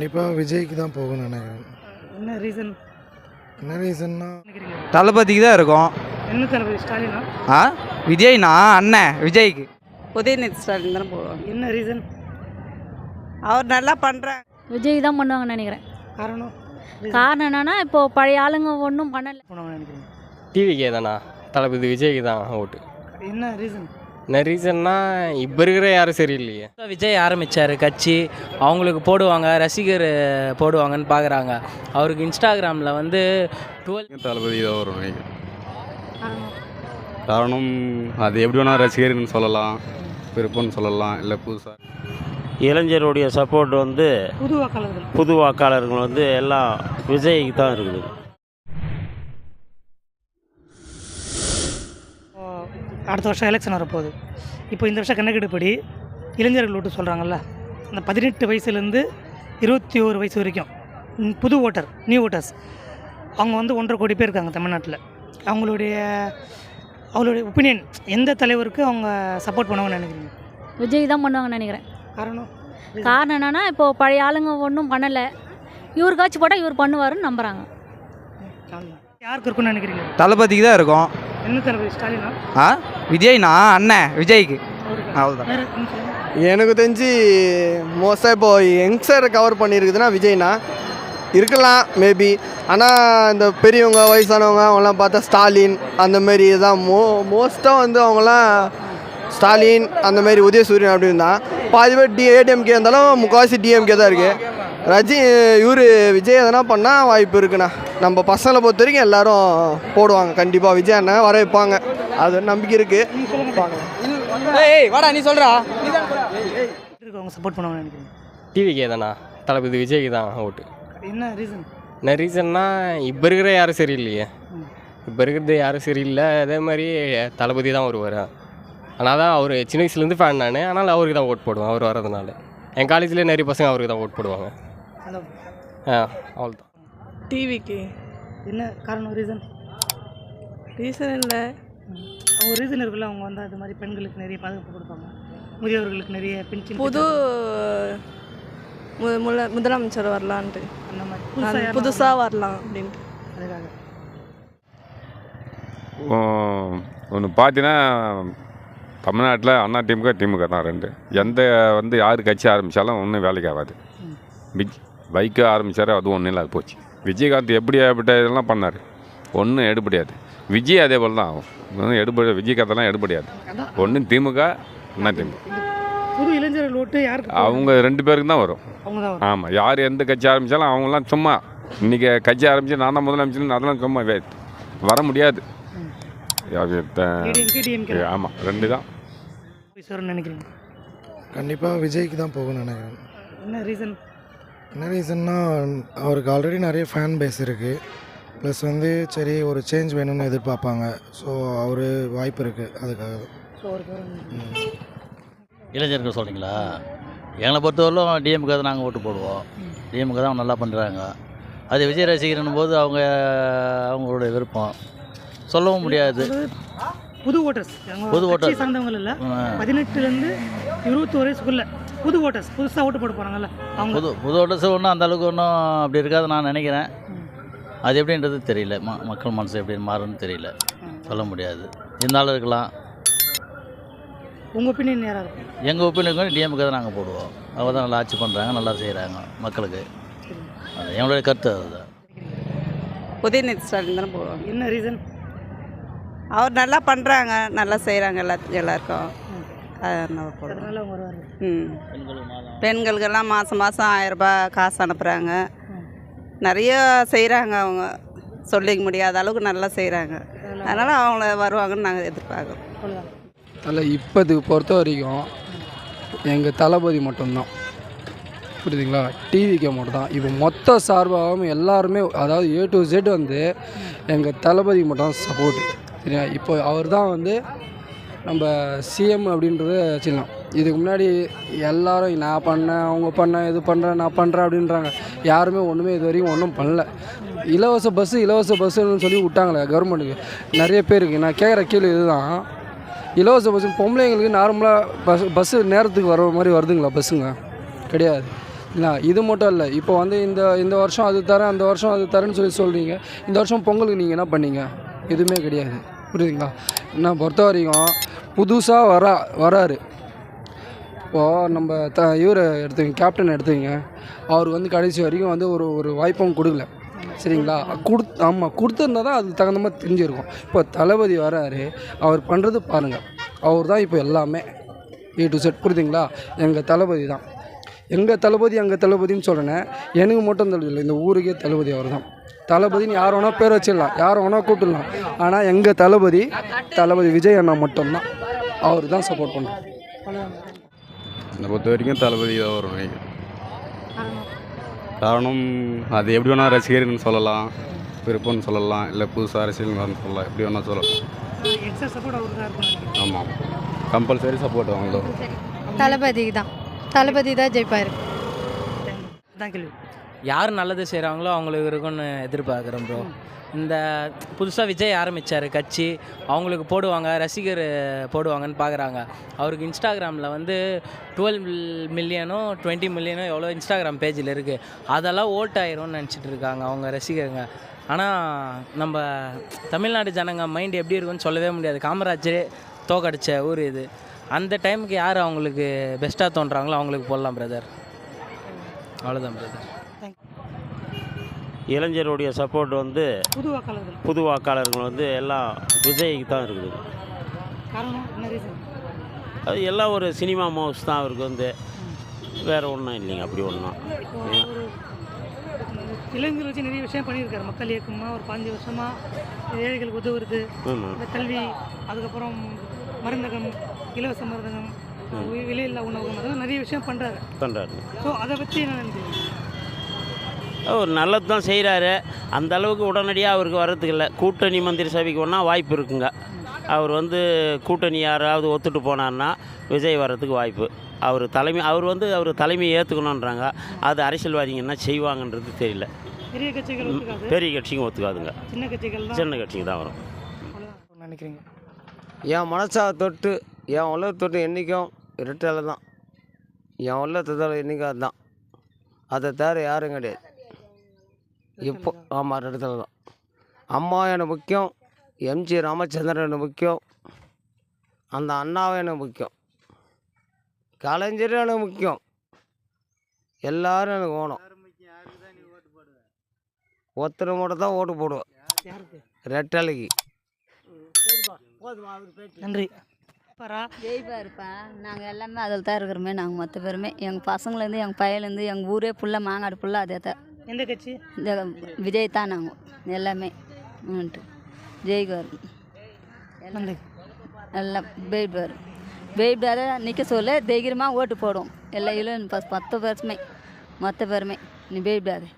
கண்டிப்பாக விஜய்க்கு தான் போகும்னு நினைக்கிறேன். என்ன ரீசன் என்ன ரீசன்னா தளபதிக்கு தான் இருக்கும். என்ன தளபதி ஸ்டாலினா? ஆ? விஜய்னா? அண்ணன் விஜய்க்கு. உதயநிதி ஸ்டாலின் தானே போடுவாங்க என்ன ரீசன் அவர் நல்லா பண்ணுறாங்க விஜய் தான் பண்ணுவாங்கன்னு நினைக்கிறேன். காரணம்? காரணம் என்னன்னா இப்போ பழைய ஆளுங்க ஒன்றும் பண்ணலை. நினைக்கிறீங்க? டிவிக்கே தானா? தளபதி விஜய்க்கு தான் ஓட்டு. என்ன ரீசன் என்ன ரீசன்னா இப்போ இருக்கிற யாரும் சரியில்லையே. விஜய் ஆரம்பித்தார் கட்சி. அவங்களுக்கு போடுவாங்க ரசிகர் போடுவாங்கன்னு பார்க்குறாங்க அவருக்கு இன்ஸ்டாகிராமில் வந்து டுவெல் தளபதி தான் வரும் காரணம் அது எப்படி வேணால் ரசிகர்னு சொல்லலாம் விருப்பம்னு சொல்லலாம் இல்லை புதுசாக இளைஞருடைய சப்போர்ட் வந்து புது வாக்காளர்கள். புது வாக்காளர்கள் வந்து எல்லாம் விஜய்க்கு தான் இருக்குது. அடுத்த வருஷம் எலெக்ஷன் வரப்போகுது. இப்போ இந்த வருஷம் கணக்கெடுப்படி இளைஞர்கள் ஓட்டு சொல்கிறாங்கல்ல அந்த பதினெட்டு வயசுலேருந்து இருபத்தி ஒரு வயசு வரைக்கும் புது ஓட்டர் நியூ ஓட்டர்ஸ் அவங்க வந்து ஒன்றரை கோடி பேர் இருக்காங்க தமிழ்நாட்டில். அவங்களுடைய அவங்களுடைய ஒப்பீனியன் எந்த தலைவருக்கு அவங்க சப்போர்ட் பண்ணுவாங்கன்னு நினைக்கிறீங்க? விஜய் தான் பண்ணுவாங்கன்னு நினைக்கிறேன். காரணம்? காரணம் என்னன்னா இப்போ பழைய ஆளுங்க ஒன்றும் பண்ணலை. இவருக்காச்சும் போட்டால் இவர் பண்ணுவாருன்னு நம்புகிறாங்க யாருக்கு இருக்குன்னு நினைக்கிறீங்க? தளபதிக்கு தான் இருக்கும். ஆ? விஜய்னா? அண்ணன் விஜய்க்கு. அவ்வளோதான்? எனக்கு தெரிஞ்சு மோஸ்ட்டாக இப்போ யங்ஸ்டர் கவர் பண்ணியிருக்குதுன்னா விஜய்னா. இருக்கலாம் மேபி ஆனால் இந்த பெரியவங்க வயசானவங்க அவங்களாம் பார்த்தா ஸ்டாலின் அந்த மாதிரி தான். மோ மோஸ்ட்டாக வந்து அவங்களாம் ஸ்டாலின் அந்த மாதிரி உதயசூரியன் அப்படின்னு தான் பாதி பேர் டி ஏடிஎம்கே இருந்தாலும் முக்கால்வாசி டிஎம்கே தான் இருக்குது ரஜி இவர் விஜய் எதனா பண்ணால் வாய்ப்பு இருக்குண்ணா. நம்ம பசங்களை பொறுத்த வரைக்கும் எல்லாரும் போடுவாங்க. கண்டிப்பாக விஜய் அண்ணன் வர வைப்பாங்க அது நம்பிக்கை இருக்குது ஏய் வாடா நீ சொல்கிறா சப்போர்ட் பண்ணுவாங்கன்னு நினைக்கிறீங்க டிவிக்கே தானா தளபதி விஜய்க்கு தான் ஓட்டு. என்ன ரீசன் என்ன ரீசன்னா இப்போ இருக்கிற யாரும் சரியில்லையே. இப்போ இருக்கிறது யாரும் சரியில்லை. அதே மாதிரி தளபதி தான் வருவார். ஆனால் தான் அவர் சின்ன வயசுலேருந்து ஃபேன் நான். ஆனால் அவருக்கு தான் ஓட் போடுவேன். அவர் வரதுனால என் காலேஜ்லேயே நிறைய பசங்க அவருக்கு தான் ஓட் போடுவாங்க. அவ்வளோதான் டிவிக்கு என்ன காரணம் ரீசன் ரீசன் இல்லை. அவங்க ரீசன் இருக்குல்ல அவங்க வந்து அது மாதிரி பெண்களுக்கு நிறைய பாதுகாப்பு கொடுப்பாங்க. முதியவர்களுக்கு நிறைய பென்ஷன் புது முல- முதலமைச்சர் வரலான்ட்டு. அந்த மாதிரி. புதுசாக வரலாம் அப்படின்ட்டு. அதுக்காக. ஒன்று பார்த்தீங்கன்னா தமிழ்நாட்டில் அண்ணா திமுக திமுக தான் ரெண்டு. எந்த வந்து யார் கட்சி ஆரம்பித்தாலும் ஒன்றும் வேலைக்கு ஆகாது. விஜ் பைக்கு ஆரம்பித்தாரு அது ஒன்றும் இல்லாத போச்சு. விஜயகாந்த் எப்படி ஏற்பட்ட இதெல்லாம் பண்ணார்? ஒன்றும் எடுபடியாது. விஜய் அதே போல் தான். ஆகும் ஒன்றும் எடுபடி விஜயகாந்தெல்லாம் எடுபடியாது. ஒன்று திமுக அண்ணா திமுக. புது இளைஞர்கள் ஓட்டு யாருக்கு? அவங்க ரெண்டு பேருக்கு தான் வரும். அவங்க தான் வரும். ஆமாம் யார் எந்த கட்சி ஆரம்பித்தாலும் அவங்களாம் சும்மா இன்றைக்கி கட்சி ஆரம்பித்து நான் தான் முதலமைச்சர் அதெல்லாம் சும்மா வே வர முடியாது. ஆமாம் ரெண்டு தான். நினைக்கிறீங்க? கண்டிப்பாக விஜய்க்கு தான் போகும்னு நினைக்கிறேன். என்ன ரீசன் என்ன ரீசன்னா அவருக்கு ஆல்ரெடி நிறைய ஃபேன் பேஸ் இருக்குது ப்ளஸ் வந்து சரி ஒரு சேஞ்ச் வேணும்னு எதிர்பார்ப்பாங்க. ஸோ அவர் வாய்ப்பு இருக்குது அதுக்காக இளைஞர்கள் சொல்கிறீங்களா எங்களை பொறுத்தவரையிலும் டிஎம்கே தான் நாங்கள் ஓட்டு போடுவோம். டிஎம்கே தான் நல்லா பண்ணுறாங்க அது விஜய் ரசிகர்னும் போது அவங்க அவங்களுடைய விருப்பம். சொல்லவும் முடியாது. புது ஓட்டர்ஸ் புது voter. சார்ந்தவங்க இல்லை. பதினெட்டுலேருந்து இருபத்தோரு வயசுக்குள்ள புது ஓட்டர்ஸ் புதுசாக ஓட்டு போட போகிறாங்கல்ல அவங்க. புது புது ஓட்டர்ஸ் ஒன்றும் அந்த அளவுக்கு ஒன்றும் அப்படி இருக்காது நான் நினைக்கிறேன். அது எப்படின்றது தெரியல. ம மக்கள் மனசு எப்படி மாறும்னு தெரியல. சொல்ல முடியாது. இருந்தாலும் இருக்கலாம். உங்கள் ஒப்பீனியன் யாராக இருக்கும் எங்கள் ஒப்பீனியன் டிஎம்கே தான் நாங்கள் போடுவோம். அவங்க தான் நல்லா ஆட்சி பண்ணுறாங்க நல்லா செய்கிறாங்க மக்களுக்கு. அது எங்களுடைய கருத்து அதுதான். உதயநிதி ஸ்டாலின் தானே போடுவாங்க. என்ன ரீசன் அவர் நல்லா பண்ணுறாங்க நல்லா செய்கிறாங்க எல்லா எல்லாருக்கும். ம். பெண்களுக்கெல்லாம் மாதம். மாதம் ஆயிரரூபா காசு அனுப்புகிறாங்க நிறைய செய்கிறாங்க அவங்க. சொல்லிக்க முடியாத அளவுக்கு நல்லா செய்கிறாங்க அதனால் அவங்கள வருவாங்கன்னு நாங்கள் எதிர்பார்க்குறோம். அதில் இப்போதுக்கு பொறுத்த வரைக்கும் எங்கள் தளபதி மட்டும்தான். புரியுதுங்களா? டிவிக்கு மட்டும்தான். இப்போ மொத்த சார்பாகவும் எல்லாருமே அதாவது ஏ டு Z வந்து எங்கள் தளபதி மட்டும் சப்போர்ட் சரியா? இப்போ அவர் தான் வந்து நம்ம சிஎம் அப்படின்றத வச்சுக்கலாம். இதுக்கு முன்னாடி எல்லாரும் நான் பண்ணேன் அவங்க பண்ணேன் இது பண்ணுறேன் நான் பண்ணுறேன் அப்படின்றாங்க. யாருமே ஒன்றுமே இது வரைக்கும் ஒன்றும் பண்ணல. இலவச பஸ்ஸு இலவச பஸ்ஸுன்னு சொல்லி விட்டாங்களே கவர்மெண்ட்டுக்கு நிறைய பேருக்கு நான் கேட்குற கேள்வி இதுதான். இலவச பஸ் பொம்பளைங்களுக்கு நார்மலாக பஸ் பஸ்ஸு நேரத்துக்கு வர மாதிரி வருதுங்களா பஸ்ஸுங்க கிடையாது. இல்லை இது மட்டும் இல்லை. இப்போ வந்து இந்த இந்த வருஷம் அது தரேன் அந்த வருஷம் அது தரேன்னு சொல்லி சொல்கிறீங்க இந்த வருஷம் பொங்கலுக்கு நீங்கள் என்ன பண்ணீங்க? எதுவுமே கிடையாது. புரியுதுங்களா? என்ன பொறுத்த வரைக்கும் புதுசாக வரா வராரு. இப்போது நம்ம த இவரை எடுத்துங்க கேப்டன் எடுத்துங்க அவர் வந்து கடைசி வரைக்கும் வந்து ஒரு ஒரு வாய்ப்பும் கொடுக்கல. சரிங்களா? கொடுத் ஆமாம் கொடுத்துருந்தா தான் அதுக்கு தகுந்த மாதிரி தெரிஞ்சிருக்கும். இப்போ தளபதி வராரு அவர் பண்ணுறது பாருங்கள் அவர் தான் இப்போ எல்லாமே ஏ டு செட் புரியுதுங்களா? எங்கள் தளபதி தான். எங்கள் தளபதி எங்கள் தளபதின்னு சொல்கிறேன் எனக்கு மட்டும் தளபதி இல்லை இந்த ஊருக்கே தளபதி அவர் தான் தளபதின்னு யார் வேணால் பேர் வச்சிடலாம் யார் வேணால் கூப்பிடலாம். ஆனால் எங்கள் தளபதி தளபதி விஜய் அண்ணா மட்டும்தான். அவர் தான் சப்போர்ட் பண்ணுறோம் என்னை பொறுத்த வரைக்கும் தளபதி தான் வரும் நினைக்கிறேன் காரணம் அது எப்படி வேணால் ரசிகர்னு சொல்லலாம் விருப்பம்னு சொல்லலாம் இல்லை புதுசாக அரசியல்வாதின்னு சொல்லலாம் எப்படி வேணால் சொல்லலாம். ஆமாம். கம்பல்சரி சப்போர்ட் அவங்களும் தளபதிக்கு தான். தளபதி தான் ஜெயிப்பார். தான் கேள்வி. யார் நல்லது செய்கிறாங்களோ அவங்களுக்கு இருக்கும்னு எதிர்பார்க்குறேன் ப்ரோ இந்த புதுசாக விஜய் ஆரம்பித்தார் கட்சி. அவங்களுக்கு போடுவாங்க ரசிகர் போடுவாங்கன்னு பார்க்குறாங்க அவருக்கு இன்ஸ்டாகிராமில் வந்து டுவெல் மில்லியனோ டுவெண்ட்டி மில்லியனோ எவ்வளோ இன்ஸ்டாகிராம் பேஜில் இருக்குது அதெல்லாம் ஓட் ஆயிரும்னு நினச்சிட்டு இருக்காங்க அவங்க ரசிகருங்க. ஆனால் நம்ம தமிழ்நாடு ஜனங்க மைண்ட் எப்படி இருக்குன்னு சொல்லவே முடியாது. காமராஜரே தோக்கடிச்ச ஊர் இது. அந்த டைமுக்கு யார் அவங்களுக்கு பெஸ்ட்டாக தோன்றாங்களோ அவங்களுக்கு போடலாம் பிரதர் அவ்வளோதான் பிரதர் இளைஞருடைய சப்போர்ட் வந்து புது வாக்காளர்கள். புது வாக்காளர்கள் வந்து எல்லாம் விஜய்க்கு தான் இருக்குது. அது எல்லாம் ஒரு சினிமா மவுஸ் தான் அவருக்கு வந்து. வேறு ஒன்றும் இல்லைங்க அப்படி ஒன்றும் இளைஞர் வச்சு நிறைய விஷயம் பண்ணியிருக்காரு. மக்கள் இயக்கமா ஒரு பாஞ்சு வருஷமா ஏழைகளுக்கு உதவுறது கல்வி அதுக்கப்புறம் மருந்தகம் இலவச மருந்தகம் விலையில்லா உணவகம் அதெல்லாம் நிறைய விஷயம் பண்ணுறாரு பண்ணுறாரு ஸோ அதை பற்றி என்ன நினைக்கிறீங்க? அவர் நல்லது தான் செய்கிறாரு அந்த அளவுக்கு உடனடியாக அவருக்கு வர்றதுக்கு இல்லை. கூட்டணி மந்திரி சபைக்கு ஒன்றா வாய்ப்பு இருக்குங்க. அவர் வந்து கூட்டணி யாராவது ஒத்துட்டு போனார்னா விஜய் வர்றதுக்கு வாய்ப்பு. அவர் தலைமை அவர் வந்து அவர் தலைமையை ஏற்றுக்கணுன்றாங்க அது அரசியல்வாதிங்க என்ன செய்வாங்கன்றது தெரியல. பெரிய கட்சிகள் பெரிய கட்சிங்க ஒத்துக்காதுங்க. சின்ன கட்சிகள் தான். சின்ன கட்சிங்க தான் வரும். நினைக்கிறீங்க? என் மனசாக தொட்டு என் உள்ள தொட்டு என்றைக்கும் இரட்டலை தான். என் உள்ள தொட்டால் என்றைக்கும் அதுதான். அதை தவிர யாரும் கிடையாது. இப்போ ஆமாம் ரெட்டலை தான். அம்மா எனக்கு முக்கியம்? எம்ஜி ராமச்சந்திரன் எனக்கு முக்கியம்? அந்த அண்ணாவும் எனக்கு முக்கியம்? கலைஞரும் எனக்கு முக்கியம்? எல்லாரும் எனக்கு வேணும். ஒருத்தர் மட்டும் தான் ஓட்டு போடுவேன். யாருக்கு? ரெட்டலைக்கு நன்றி. பரா ஜெயிப்பாருப்பா நாங்கள் எல்லாமே அதில் தான் இருக்கிறோமே நாங்கள் மொத்த பேருமே. எங்கள் பசங்கள்லேருந்து எங்கள் பையன்லேருந்து எங்கள் ஊரே ஃபுல்லாக மாங்காடு ஃபுல்லாக அதே தான் எந்த கட்சி? இந்த விஜய் தான் நாங்கள் எல்லாமே. ம்ன்ட்டு. ஜெயிக்குவார் எல்லாம் பெய்டுவார் பெய்டாத நிற்க சொல்ல தைரியமாக ஓட்டு போடும். எல்லா இலும் பத்து பேருமே மொத்த பேருமே. நீ பெய்டாது